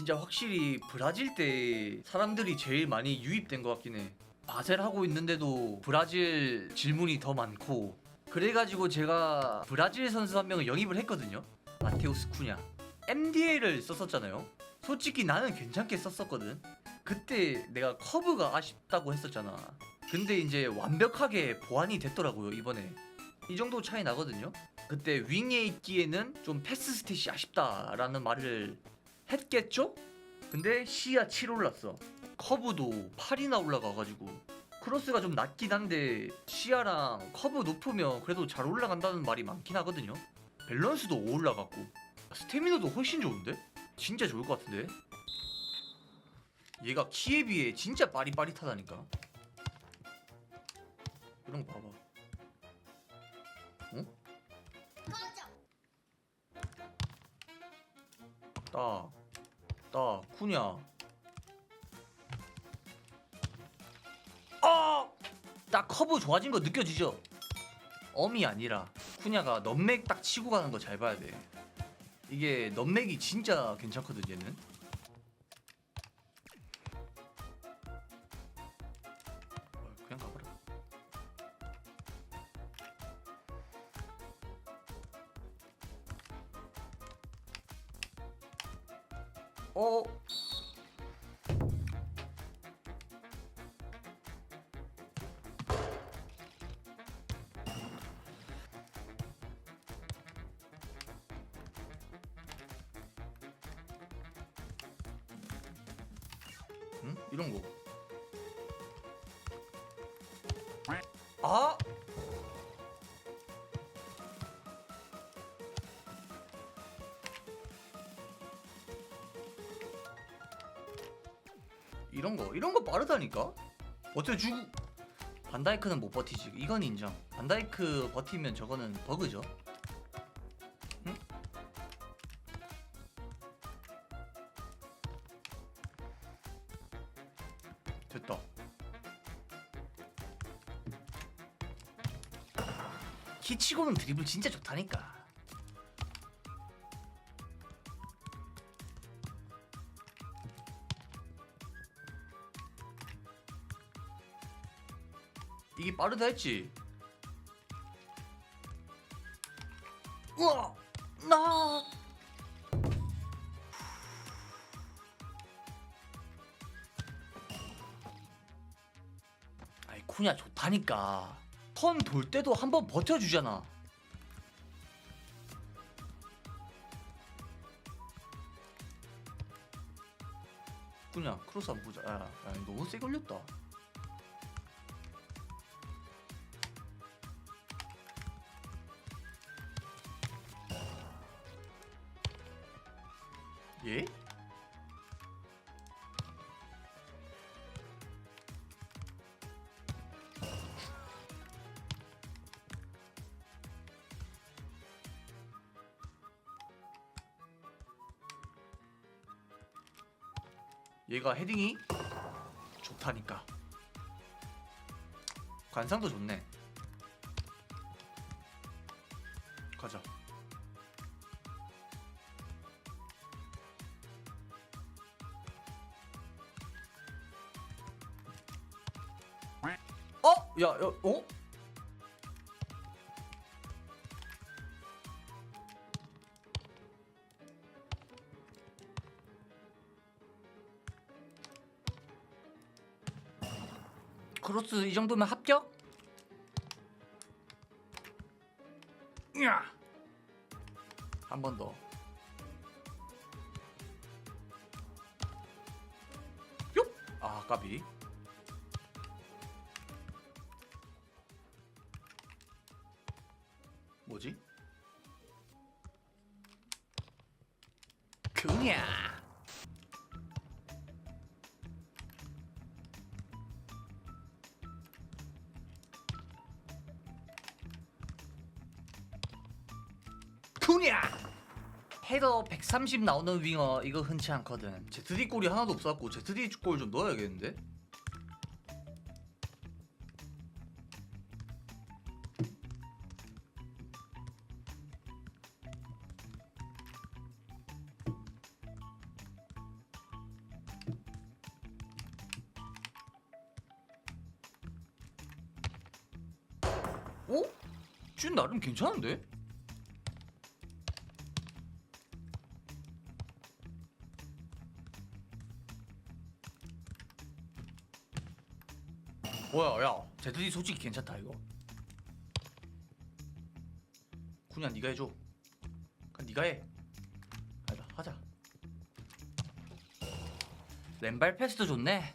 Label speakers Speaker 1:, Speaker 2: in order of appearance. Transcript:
Speaker 1: 진짜 확실히 브라질 때 사람들이 제일 많이 유입된 것 같긴 해. 바셀 하고 있는데도 브라질 질문이 더 많고 그래가지고 제가 브라질 선수 한 명을 영입을 했거든요. 마테우스 쿠냐. MDA를 썼었잖아요. 솔직히 나는 괜찮게 썼었거든. 그때 내가 커브가 아쉽다고 했었잖아. 근데 이제 완벽하게 보완이 됐더라고요 이번에. 이 정도 차이 나거든요. 그때 윙에 있기에는 좀 패스 스탯이 아쉽다라는 말을 했겠죠? 근데 시야 7 올랐어. 커브도 8이나 올라가가지고 크로스가 좀 낮긴 한데 시야랑 커브 높으면 그래도 잘 올라간다는 말이 많긴 하거든요. 밸런스도 5 올라갔고 스태미너도 훨씬 좋은데? 진짜 좋을 것 같은데? 얘가 키에 비해 진짜 빠릿빠릿하다니까. 이런 거 봐봐. 어? 딱, 딱, 쿠냐. 아! 딱 커브 좋아진 거 느껴지죠? 엄이 아니라 쿠냐가 넘맥 딱 치고 가는 거 잘 봐야 돼. 이게 넘맥이 진짜 괜찮거든 얘는. 어? 응? 이런 거. 아! 이런 거 이런 거 빠르다니까? 어떻게 주고 반다이크는 못 버티지. 이건 인정. 반다이크 버티면 저거는 버그죠. 응? 됐다. 키치고는 드리블 진짜 좋다니까 이게 빠르다 했지? 우와! 나! 아이 쿠냐 좋다니까. 턴 돌 때도 한번 버텨주잖아. 쿠냐 크로스 한번 보자. 야, 야 너무 세게 걸렸다 예? 얘가 헤딩이 좋다니까. 관상도 좋네. 가자 야, 야, 어? 크로스 이 정도면 합격? 야! 한 번 더. 요! 아, 까비. 뭐지? 그냥 헤더 130 나오는 윙어 이거 흔치 않거든 제트디 골이 하나도 없었고 제트디 골 좀 넣어야겠는데? 어? 준 나름 괜찮은데? 뭐야 야 제드디 솔직히 괜찮다 이거. 그냥 네가 해줘. 그냥 네가 해. 하자 하자. 왼발 패스도 좋네